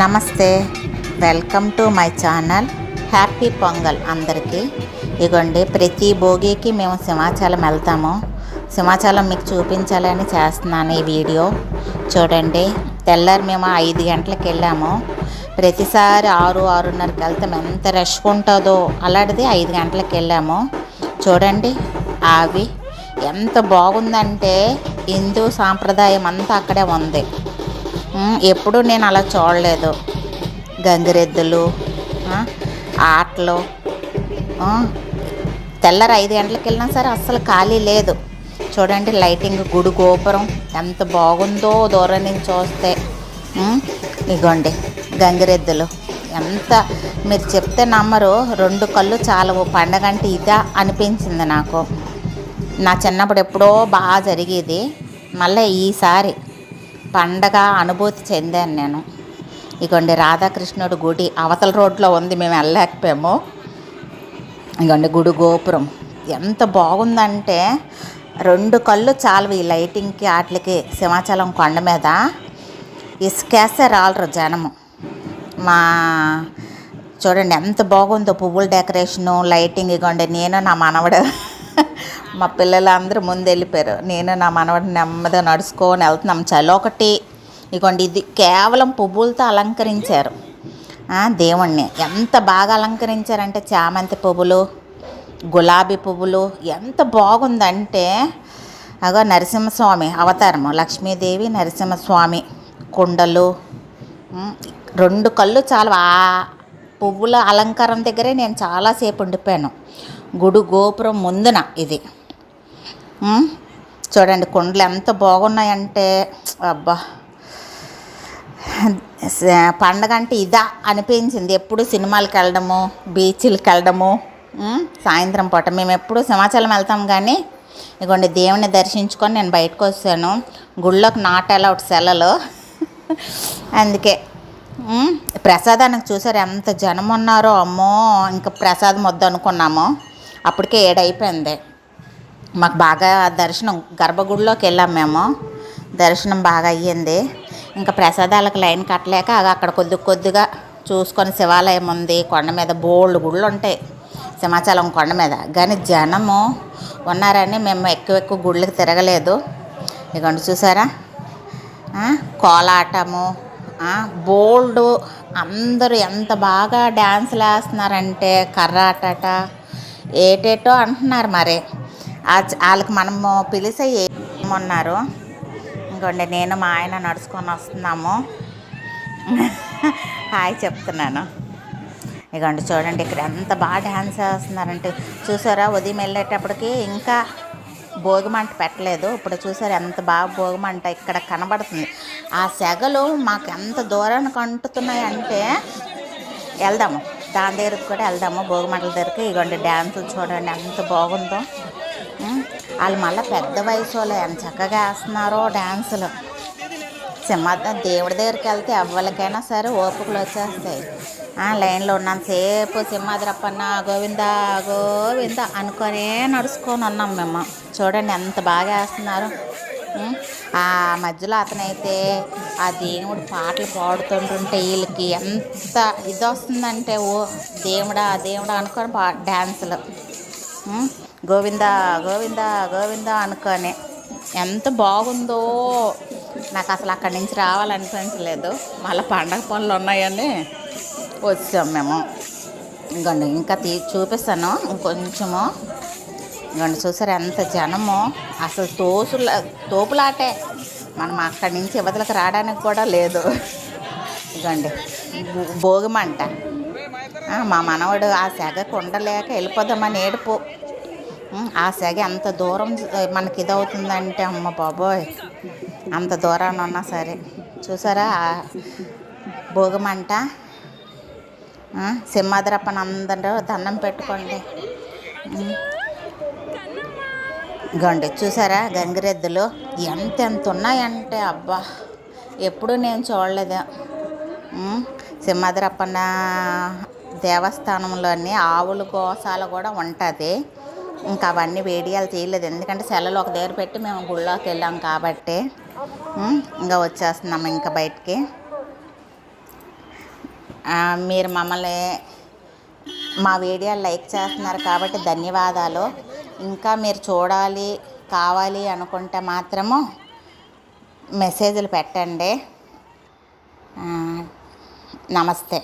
నమస్తే welcome to my channel happy Pongal అందరికీ. ఇగోండి ప్రతి భోగికి మేము సింహాచలం వెళ్తాము. సింహాచలం మీకు చూపించాలని చేస్తున్నాను ఈ వీడియో. చూడండి తెల్లారి మేము ఐదు గంటలకు వెళ్ళాము. ప్రతిసారి ఆరు ఆరున్నరకి వెళ్తాం ఎంత రష్గా ఉంటుందో అలాంటిది ఐదు గంటలకు వెళ్ళాము. చూడండి అవి ఎంత బాగుందంటే హిందూ సాంప్రదాయం అంతా అక్కడే ఉంది. ఎప్పుడూ నేను అలా చూడలేదు. గంగిరెద్దులు ఆటలు ఆ, ఐదు గంటలకు వెళ్ళినా సరే అస్సలు ఖాళీ లేదు. చూడండి లైటింగ్ గుడి గోపురం ఎంత బాగుందో దూరం నుంచి చూస్తే. ఇగోండి గంగిరెద్దులు. ఎంత మీరు చెప్తే నమ్మరు. రెండు కళ్ళు చాలవు పండగ అంటే ఇదా అనిపించింది నాకు. నా చిన్నప్పుడు ఎప్పుడో బాగా జరిగేది. మళ్ళీ ఈసారి పండగ అనుభూతి చెందాను నేను. ఇగోండి రాధాకృష్ణుడు గుడి అవతల రోడ్లో ఉంది మేము వెళ్ళలేకపోయాము. ఇగోండి గుడి గోపురం ఎంత బాగుందంటే రెండు కళ్ళు చాలు ఈ లైటింగ్కి వాటికి సింహాచలం కొండ మీద. ఇసుకేస్తే రాలరు జనము. మా చూడండి ఎంత బాగుందో పువ్వుల డెకరేషను లైటింగ్ ఇగోండి నేను నా మనవడు. మా పిల్లలందరూ ముందు వెళ్ళిపోయారు నేను నా మనవడిని నెమ్మదిగా నడుచుకొని వెళ్తున్నాం. చలొకటి ఒకటి. ఇగోండి ఇది కేవలం పువ్వులతో అలంకరించారు. దేవుణ్ణి. ఎంత బాగా అలంకరించారంటే చామంతి పువ్వులు గులాబీ పువ్వులు. ఎంత బాగుందంటే అగో నరసింహస్వామి అవతారము. లక్ష్మీదేవి నరసింహస్వామి కుండలు. రెండు కళ్ళు చాలా. పువ్వుల అలంకారం దగ్గరే నేను చాలాసేపు ఉండిపోయాను. గుడి గోపురం ముందున ఇది. చూడండి కుండలు ఎంత బాగున్నాయంటే అబ్బా. పండగ అంటే ఇదా అనిపించింది. ఎప్పుడు సినిమాలకు వెళ్ళడము బీచ్లకు వెళ్ళడము సాయంత్రం పూట. మేము ఎప్పుడు సింహాచలం వెళ్తాం కానీ ఇగోండి దేవుని దర్శించుకొని నేను బయటకు వచ్చాను గుళ్ళోకి నాట్ అలౌట్ సెలలు. అందుకే ప్రసాదానికి చూసారు ఎంత జనం ఉన్నారో అమ్మో. ఇంకా ప్రసాదం వద్దు అనుకున్నాము అప్పటికే ఏడైపోయింది. మాకు బాగా దర్శనం గర్భగుడిలోకి వెళ్ళాం మేము. దర్శనం బాగా అయ్యింది. ఇంకా ప్రసాదాలకు లైన్ కట్టలేక అక్కడ కొద్ది కొద్దిగా చూసుకొని శివాలయం ఉంది. కొండ మీద బోల్డ్ గుళ్ళు ఉంటాయి. సింహాచలం కొండ మీద. కానీ జనము ఉన్నారని మేము ఎక్కువ ఎక్కువ గుళ్ళకి తిరగలేదు. ఇదిగోండి చూసారా? కోలాటము బోల్డు బోల్డ్ అందరూ ఎంత బాగా డ్యాన్స్లు వేస్తున్నారంటే కర్రాటట ఏటేటో అంటున్నారు మరి. వాళ్ళకి మనము పిలిస్తే ఏమన్నారు? ఇంకోండి నేను మా ఆయన నడుచుకొని వస్తున్నాము. హాయ్ చెప్తున్నాను. ఇగోండి చూడండి ఇక్కడ ఎంత బాగా డ్యాన్స్ వేస్తున్నారంటే. చూసారా ఉదయం వెళ్ళేటప్పటికి ఇంకా భోగిమంట పెట్టలేదు. ఇప్పుడు చూసారు ఎంత బాగా భోగిమంట ఇక్కడ కనబడుతుంది. ఆ సెగలు మాకు ఎంత దూరానికి అంటుతున్నాయి అంటే వెళ్దాము. దాని దగ్గరకు కూడా వెళ్దాము. భోగిమంటల దగ్గరికి. ఇగోండి డ్యాన్సులు చూడండి ఎంత బాగుందో. వాళ్ళు మళ్ళీ పెద్ద వయసు వాళ్ళు ఎంత చక్కగా వేస్తున్నారో డ్యాన్సులు. సింహ దేవుడి దగ్గరికి వెళ్తే ఎవరికైనా సరే ఓపికలు వచ్చేస్తాయి. ఆ, లైన్లో ఉన్నంతసేపు సింహాద్రప్పన్న గోవింద గోవింద అనుకొనే నడుచుకొని ఉన్నాం మేము. చూడండి ఎంత బాగా వేస్తున్నారు. ఆ మధ్యలో అతనైతే ఆ దేవుడు పాటలు పాడుతుంటుంటే వీళ్ళకి ఎంత ఇది వస్తుందంటే ఓ దేవుడా దేవుడా అనుకొని పా డ్యాన్సులు. గోవింద గోవింద గోవింద అనుకొని ఎంత బాగుందో. నాకు అసలు అక్కడి నుంచి రావాలనిపించలేదు. మళ్ళీ పండగ పనులు ఉన్నాయని వచ్చాం మేము. ఇంకోండి ఇంకా తీ చూపిస్తాను. ఇంకొంచెము ఇంకోండి చూసారు ఎంత జనము. అసలు తోసుల తోపులాటే. మనం అక్కడి నుంచి యువతలకు రావడానికి కూడా లేదు. ఇదిగోండి భోగిమంట. మా మనవడు ఆ సెగ ఉండలేక వెళ్ళిపోదామని ఏడుపు. ఆ సెగ ఎంత దూరం మనకి ఇదవుతుందంటే అమ్మ బాబోయ్. అంత దూరాన్ని ఉన్నా సరే. చూసారా ఆ భోగమంట? సింహాద్రప్పని అందరూ దండం పెట్టుకోండి. గండి. చూసారా? గంగిరెద్దులు ఎంత ఎంత ఉన్నాయంటే అబ్బా! ఎప్పుడు నేను చూడలేదు. ఉం? సింహాద్రప్పన్న దేవస్థానంలోని ఆవుల గోసాలు కూడా ఉంటుంది. ఇంకా అవన్నీ వేడియాలు తీయలేదు ఎందుకంటే సెలవులు ఒక దగ్గర పెట్టి మేము గుళ్ళోకి వెళ్ళాం కాబట్టి. ఇంకా వచ్చేస్తున్నాము ఇంకా బయటికి. మీరు మమ్మల్ని మా వీడియో లైక్ చేస్తున్నారు కాబట్టి ధన్యవాదాలు. ఇంకా మీరు చూడాలి కావాలి అనుకుంటే మాత్రము మెసేజ్లు పెట్టండి. నమస్తే.